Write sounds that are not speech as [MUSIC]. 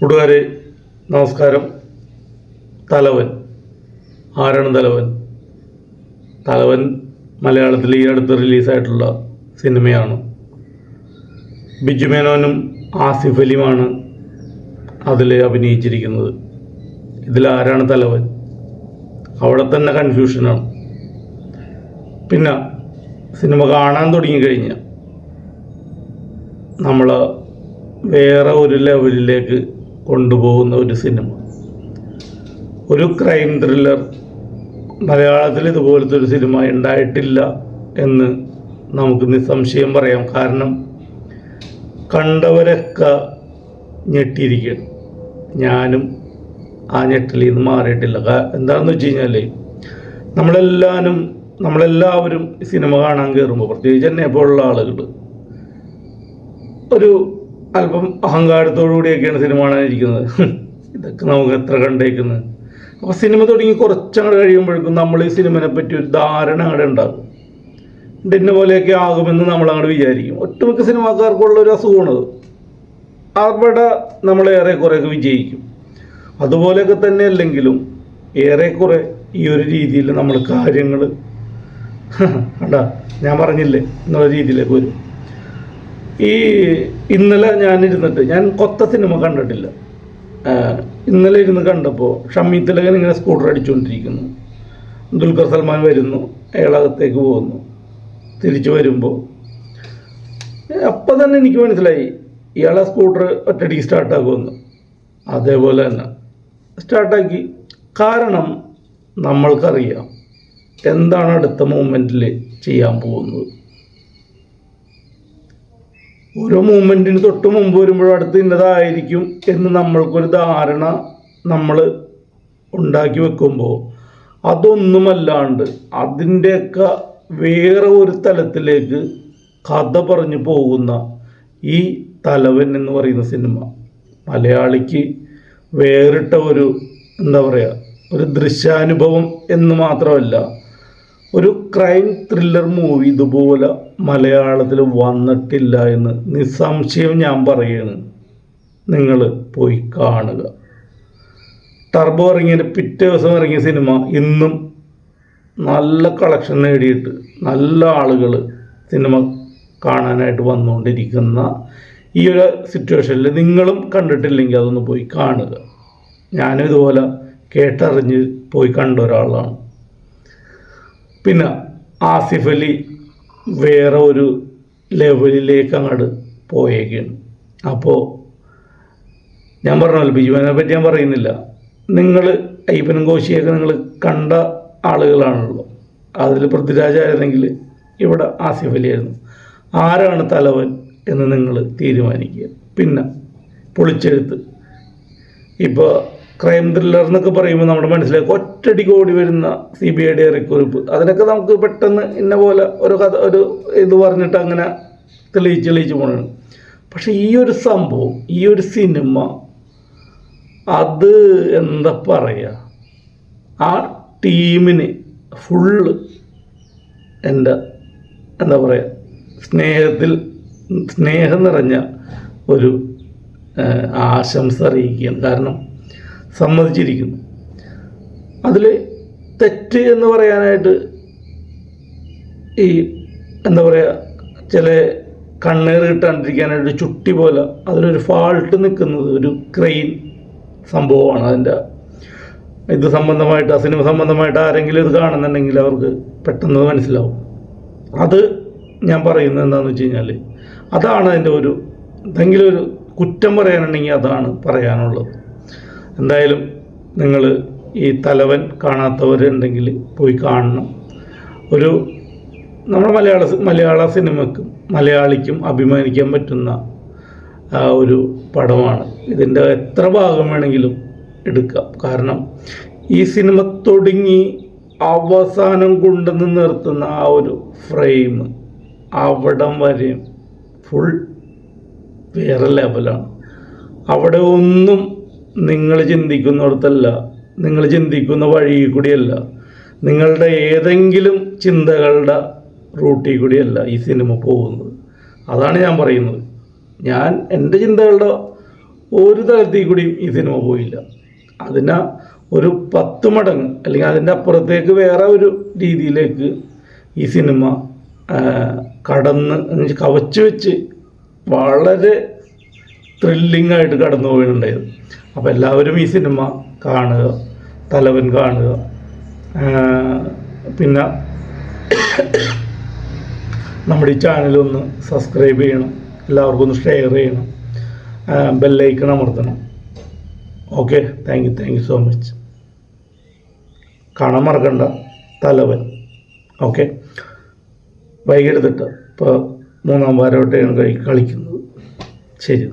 കൂട്ടുകാരെ നമസ്കാരം. തലവൻ. ആരാണ് തലവൻ? തലവൻ മലയാളത്തിൽ ഈ അടുത്ത് റിലീസായിട്ടുള്ള സിനിമയാണ്. ബിജു മേനോനും ആസിഫ് അലിയുമാണ് അതിൽ അഭിനയിച്ചിരിക്കുന്നത്. ഇതിൽ ആരാണ് തലവൻ? അവിടെ തന്നെ കൺഫ്യൂഷനാണ് പിന്നെ സിനിമ കാണാൻ തുടങ്ങിക്കഴിഞ്ഞാൽ നമ്മൾ വേറെ ഒരു ലെവലിലേക്ക് കൊണ്ടുപോകുന്ന ഒരു സിനിമ. ഒരു ക്രൈം ത്രില്ലർ മലയാളത്തിൽ ഇതുപോലത്തെ ഒരു സിനിമ ഉണ്ടായിട്ടില്ല എന്ന് നമുക്ക് നിസ്സംശയം പറയാം. കാരണം കണ്ടവരൊക്കെ ഞെട്ടിയിരിക്കുകയാണ്. ഞാനും ആ ഞെട്ടലിൽ നിന്ന് മാറിയിട്ടില്ല. എന്താണെന്ന് വെച്ച് കഴിഞ്ഞാൽ നമ്മളെല്ലാവരും നമ്മളെല്ലാവരും സിനിമ കാണാൻ കയറുമ്പോൾ പ്രത്യേകിച്ച് എന്നെ പോലുള്ള ആളുകൾ ഒരു അല്പം അഹങ്കാരത്തോടുകൂടിയൊക്കെയാണ് സിനിമ കാണാനിരിക്കുന്നത്. ഇതൊക്കെ നമുക്ക് എത്ര കണ്ടേക്കുന്നത്. അപ്പോൾ സിനിമ തുടങ്ങി കുറച്ചങ്ങോട്ട് കഴിയുമ്പോഴേക്കും നമ്മൾ ഈ സിനിമനെ പറ്റി ഒരു ധാരണ അങ്ങോട്ട് ഉണ്ടാകും. ഇതിന്റെ പോലെയൊക്കെ ആകുമെന്ന് നമ്മൾ അങ്ങോട്ട് വിചാരിക്കും. ഒട്ടുമിക്ക സിനിമാക്കാർക്കുള്ള ഒരു അസുഖമാണത് അവിടെ നമ്മളേറെ കുറേയൊക്കെ വിജയിക്കും. അതുപോലെയൊക്കെ തന്നെ അല്ലെങ്കിലും ഏറെക്കുറെ ഈ ഒരു രീതിയിൽ നമ്മൾ കാര്യങ്ങൾ [LAUGHS] കണ്ടാ ഞാൻ പറഞ്ഞില്ലേ? എന്നുള്ള രീതിയിലേക്ക് വരും. ഈ ഇന്നലെ ഞാനിരുന്നിട്ട് ഞാൻ കൊത്ത സിനിമ കണ്ടിട്ടില്ല. ഇന്നലെ ഇരുന്ന് കണ്ടപ്പോൾ ഷമ്മി തിലകൻ ഇങ്ങനെ സ്കൂട്ടർ അടിച്ചുകൊണ്ടിരിക്കുന്നു ദുൽഖർ സൽമാൻ വരുന്നു അയാളകത്തേക്ക് പോകുന്നു തിരിച്ചു വരുമ്പോൾ അപ്പം തന്നെ എനിക്ക് മനസ്സിലായി ഇയാളെ സ്കൂട്ടർ ഒറ്റടിക്ക് സ്റ്റാർട്ടാക്കുമെന്ന്. അതേപോലെ തന്നെ സ്റ്റാർട്ടാക്കി. കാരണം നമ്മൾക്കറിയാം എന്താണ് അടുത്ത മൂമെന്റിൽ ചെയ്യാൻ പോകുന്നത്. ഓരോ മൂമെന്റിന് തൊട്ട് മുമ്പ് വരുമ്പോഴും അടുത്ത് ഇന്നതായിരിക്കും എന്ന് നമ്മൾക്കൊരു ധാരണ നമ്മൾ ഉണ്ടാക്കി വെക്കുമ്പോൾ അതൊന്നുമല്ലാണ്ട് അതിന്റെയൊക്കെ വേറെ ഒരു തലത്തിലേക്ക് കഥ പറഞ്ഞു പോകുന്ന ഈ തലവൻ എന്ന് പറയുന്ന സിനിമ. മലയാളിക്ക് വേറിട്ട ഒരു എന്താ പറയുക ഒരു ദൃശ്യാനുഭവം എന്ന് മാത്രമല്ല ഒരു ക്രൈം ത്രില്ലർ മൂവി ഇതുപോലെ മലയാളത്തിൽ വന്നിട്ടില്ല എന്ന് നിസ്സംശയം ഞാൻ പറയുകയാണ് നിങ്ങൾ പോയി കാണുക. ടർബോ ഇറങ്ങിയ പിറ്റേ ദിവസം ഇറങ്ങിയ സിനിമ ഇന്നും നല്ല കളക്ഷൻ നേടിയിട്ട് നല്ല ആളുകൾ സിനിമ കാണാനായിട്ട് വന്നുകൊണ്ടിരിക്കുന്ന ഈ ഒരു സിറ്റുവേഷനിൽ നിങ്ങളും കണ്ടിട്ടില്ലെങ്കിൽ അതൊന്ന് പോയി കാണുക. ഞാനും ഇതുപോലെ കേട്ടറിഞ്ഞ് പോയി കണ്ട ഒരാളാണ്. പിന്നെ ആസിഫ് അലി വേറെ ഒരു ലെവലിലേക്ക് അങ്ങോട്ട് പോയേക്കാണ്. അപ്പോൾ ഞാൻ പറഞ്ഞല്ലോ ബിജുവിനെ പറ്റി ഞാൻ പറയുന്നില്ല. നിങ്ങൾ അയ്യപ്പനും കോശിയൊക്കെ നിങ്ങൾ കണ്ട ആളുകളാണല്ലോ. അതിൽ പൃഥ്വിരാജായിരുന്നെങ്കിൽ ഇവിടെ ആസിഫ് അലിയായിരുന്നു ആരാണ് തലവൻ എന്ന് നിങ്ങൾ തീരുമാനിക്കുക? പിന്നെ പൊളിച്ചെഴുത്ത്. ഇപ്പോൾ ക്രൈം ത്രില്ലർ എന്നൊക്കെ പറയുമ്പോൾ നമ്മുടെ മനസ്സിലേക്ക് ഒറ്റടിക്ക് ഓടി വരുന്ന സി ബി ഐ ഡി റിക്കുറിപ്പ്. അതിനൊക്കെ നമുക്ക് പെട്ടെന്ന് ഇന്ന പോലെ ഒരു കഥ ഒരു ഇത് പറഞ്ഞിട്ട് അങ്ങനെ തെളിയിച്ച് തെളിയിച്ച് പോകണം പക്ഷെ ഈ ഒരു സംഭവം ഈ ഒരു സിനിമ അത് എന്താ പറയുക ആ ടീമിന് ഫുള്ള് എന്റെ എന്താ പറയുക സ്നേഹത്തിൽ സ്നേഹം നിറഞ്ഞ ഒരു ആശംസ അറിയിക്കുകയാണ്. കാരണം സമ്മതിച്ചിരിക്കുന്നു. അതിൽ തെറ്റ് എന്ന് പറയാനായിട്ട് ഈ എന്താ പറയുക ചില കണ്ണീർ കിട്ടാണ്ടിരിക്കാനായിട്ട് ചുട്ടി പോലെ അതിലൊരു ഫാൾട്ട് നിൽക്കുന്നത് ഒരു ക്രെയിൻ സംഭവമാണ് അതിന്റെ. ഇത് സംബന്ധമായിട്ട് ആ സിനിമ സംബന്ധമായിട്ട് ആരെങ്കിലും ഇത് കാണുന്നുണ്ടെങ്കിൽ അവർക്ക് പെട്ടെന്ന് മനസ്സിലാവും. അത് ഞാൻ പറയുന്നത് എന്താണെന്ന് വെച്ച് കഴിഞ്ഞാൽ അതാണ് അതിന്റെ ഒരു എന്തെങ്കിലും ഒരു കുറ്റം പറയാനുണ്ടെങ്കിൽ അതാണ് പറയാനുള്ളത്. എന്തായാലും നിങ്ങൾ ഈ തലവൻ കാണാത്തവരുണ്ടെങ്കിൽ പോയി കാണണം. ഒരു നമ്മുടെ മലയാള മലയാള സിനിമയ്ക്കും മലയാളിക്കും അഭിമാനിക്കാൻ പറ്റുന്ന ഒരു പടമാണ്. ഇതിന്റെ എത്ര ഭാഗം വേണമെങ്കിലും എടുക്കാം. കാരണം ഈ സിനിമ തുടങ്ങി അവസാനം കൊണ്ടുവന്ന് നിർത്തുന്ന ആ ഒരു ഫ്രെയിം അവിടം വരെയും ഫുൾ വേറെ ലെവലാണ് അവിടെ ഒന്നും നിങ്ങൾ ചിന്തിക്കുന്നിടത്തല്ല നിങ്ങൾ ചിന്തിക്കുന്ന വഴി കൂടിയല്ല നിങ്ങളുടെ ഏതെങ്കിലും ചിന്തകളുടെ റൂട്ടിൽ കൂടിയല്ല ഈ സിനിമ പോകുന്നത്. അതാണ് ഞാൻ പറയുന്നത്. ഞാൻ എന്റെ ചിന്തകളുടെ ഒരു തലത്തിൽ കൂടിയും ഈ സിനിമ പോയില്ല. അതിന് ഒരു പത്ത് മടങ്ങ് അല്ലെങ്കിൽ അതിന്റെ അപ്പുറത്തേക്ക് വേറെ ഒരു രീതിയിലേക്ക് ഈ സിനിമ കടന്ന് കവച്ചു വെച്ച് വളരെ ത്രില്ലിംഗ് ആയിട്ട് കടന്നു പോയിട്ടുണ്ടായത് അപ്പോൾ എല്ലാവരും ഈ സിനിമ കാണുക തലവൻ കാണുക. പിന്നെ നമ്മുടെ ഈ ചാനലൊന്ന് സബ്സ്ക്രൈബ് ചെയ്യണം. എല്ലാവർക്കും ഒന്ന് ഷെയർ ചെയ്യണം. Bell icon അമർത്തണം. Okay thank you thank you so much കാണാൻ മറക്കണ്ട തലവൻ. ഓക്കെ വൈകിയെടുത്തിട്ട് ഇപ്പോൾ മൂന്നാം വാരമായിട്ടാണ് കളി കളിക്കുന്നത്. ശരി.